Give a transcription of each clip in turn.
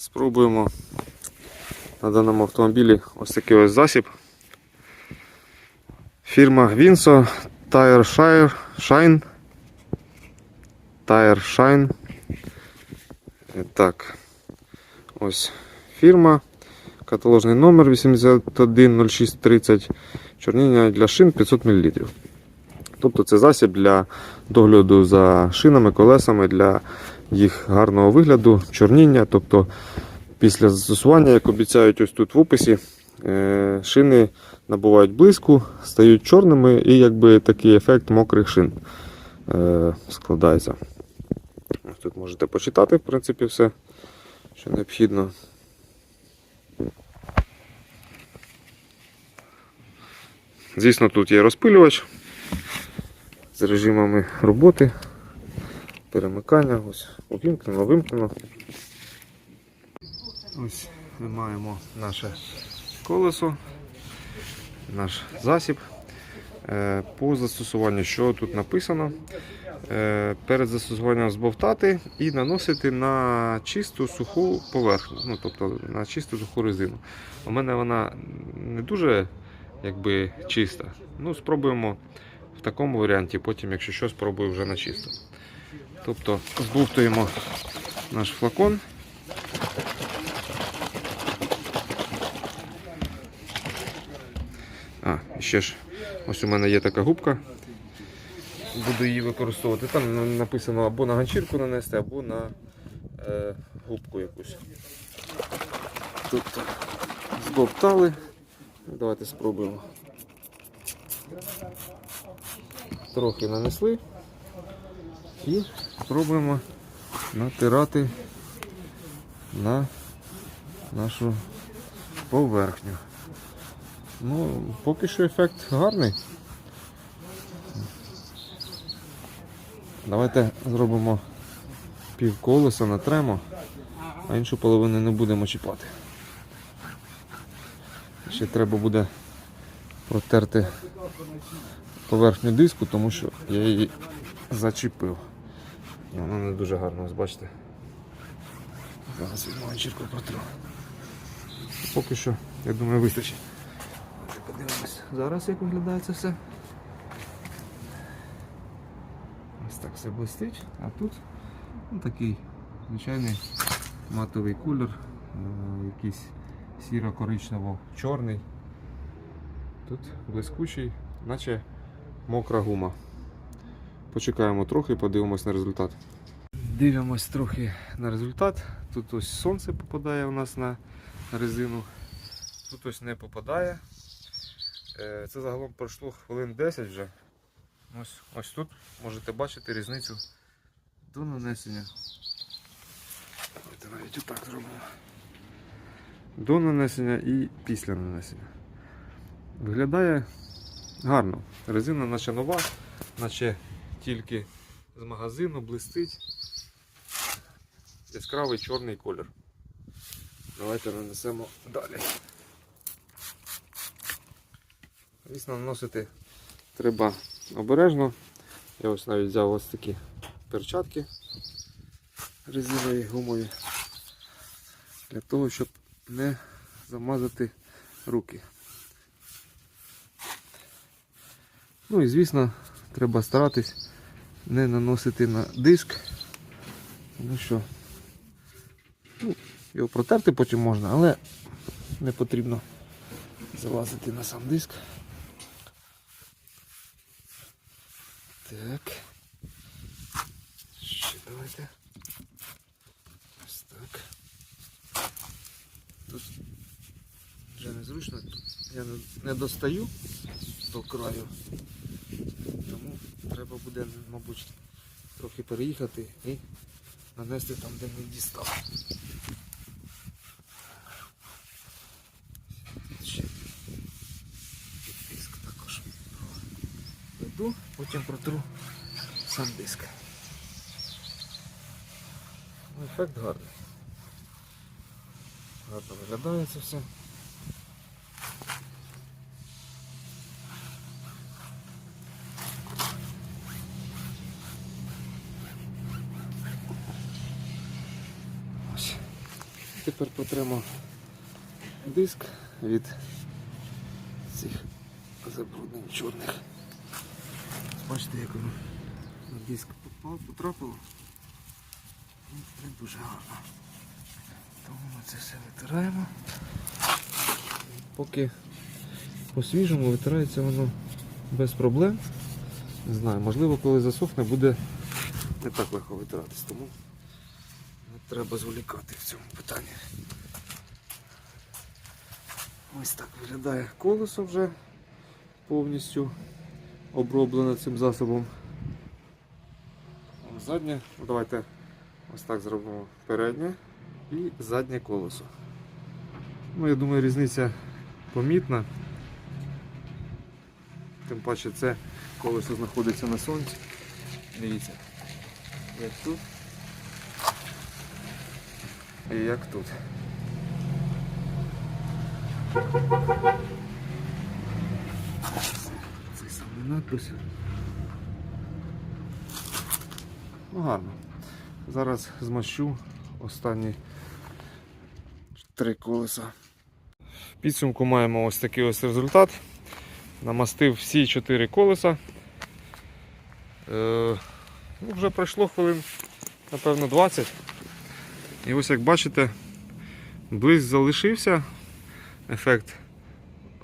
Спробуємо на даному автомобілі ось такий ось засіб. Фірма Vinso Tire Shire Shine. Tire Shine. Е, Так. Ось фірма. Каталожний номер 810630. Чорніння для шин 500 мл. Тобто це засіб для догляду за шинами, колесами, для їх гарного вигляду, чорніння. Тобто після застосування, як обіцяють ось тут в описі, е, шини набувають блиску, стають чорними і якби такий ефект мокрих шин е, складається. Ось тут можете почитати, в принципі, все, що необхідно. Звісно, тут є розпилювач з режимами роботи, перемикання, ось увімкнено, вимкнено. Ось ми маємо наше колесо, наш засіб. Е, По застосуванню, що тут написано, Е, перед застосуванням збовтати і наносити на чисту суху поверхню, ну тобто на чисту суху резину. У мене вона не дуже якби чиста. Ну, спробуємо в такому варіанті, потім, якщо що, спробую вже на чисто. Тобто збовтуємо наш флакон. А, ще ж, ось у мене є така губка. Буду її використовувати. Там написано або на ганчірку нанести, або на е, губку якусь. Тут збовтали. Давайте спробуємо. Трохи нанесли і спробуємо натирати на нашу поверхню. Ну, поки що ефект гарний. Давайте зробимо пів колеса, натремо, а іншу половину не будемо чіпати. Ще треба буде протерти поверхню диску, тому що я її зачепив. Вона не дуже гарно, ось бачите. Зараз ганчірку протру. Поки що, я думаю, вистачить. Подивимось зараз, як виглядає це все. Ось так все блистить, а тут ну, такий звичайний матовий кольор, е, якийсь сіро-коричнево-чорний. Тут блискучий, наче мокра гума. Почекаємо трохи і подивимось на результат. Дивимось трохи на результат. Тут ось сонце попадає у нас на резину. Тут ось не попадає. Е, Це загалом пройшло хвилин 10 вже. Ось, ось тут можете бачити різницю до нанесення. Давайте навіть отак зробимо. До нанесення і після нанесення. Виглядає гарно. Резина наче нова, наче тільки з магазину блистить. Яскравий чорний колір. Давайте нанесемо далі. Звісно, наносити треба обережно. Я ось навіть взяв ось такі перчатки резинові гумові для того, щоб не замазати руки. Ну і звісно, треба старатись не наносити на диск, тому що ну, його протерти потім можна, але не потрібно залазити на сам диск. Так. Ще давайте. Ось так. Тут вже незручно. Я не достаю до краю. Тому треба буде, мабуть, трохи переїхати і нанести там, де не дістав. Ще диск також веду, потім протру сам диск. Ефект гарний. Гарно виглядає це все. Тепер потремо диск від цих забруднень чорних. Бачите, як воно на диск попав, потрапило. Ну, Не дуже гарно. Тому ми це все витираємо. Поки по-свіжому витирається воно без проблем. Не знаю, можливо, коли засохне, буде не так легко витиратись, тому треба зволікати в цьому питанні. Ось так виглядає колесо вже повністю оброблене цим засобом. Заднє, ну, давайте ось так зробимо переднє і заднє колесо. Ну, я думаю, різниця помітна. Тим паче це колесо знаходиться на сонці. Дивіться, як тут і як тут. Цей самий надпис. Ну гарно. Зараз змащу останні три колеса. Підсумку маємо ось такий ось результат. Намастив всі чотири колеса. Е, ну, вже пройшло хвилин, напевно, 20. І ось як бачите, близь залишився ефект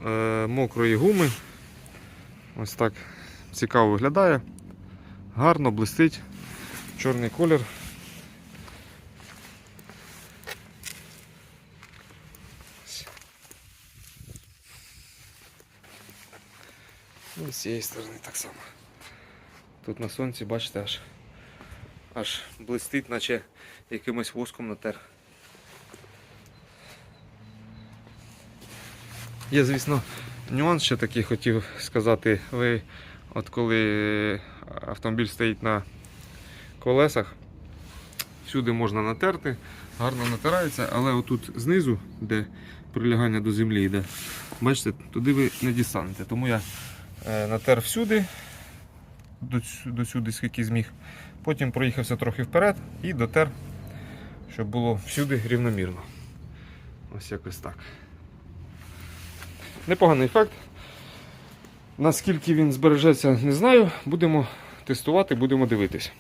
е, мокрої гуми. Ось так цікаво виглядає. Гарно блистить. Чорний колір. І з цієї сторони так само. Тут на сонці, бачите, аж аж блистить, наче якимось воском натер. Є, звісно, нюанс ще такий хотів сказати. Ви, от коли автомобіль стоїть на колесах, всюди можна натерти, гарно натирається, але отут знизу, де прилягання до землі йде, бачите, туди ви не дістанете. Тому я е, натер всюди, до, цю- до сюди скільки зміг. Потім проїхався трохи вперед і дотер, щоб було всюди рівномірно. Ось якось так. Непоганий ефект. Наскільки він збережеться, не знаю. Будемо тестувати, будемо дивитись.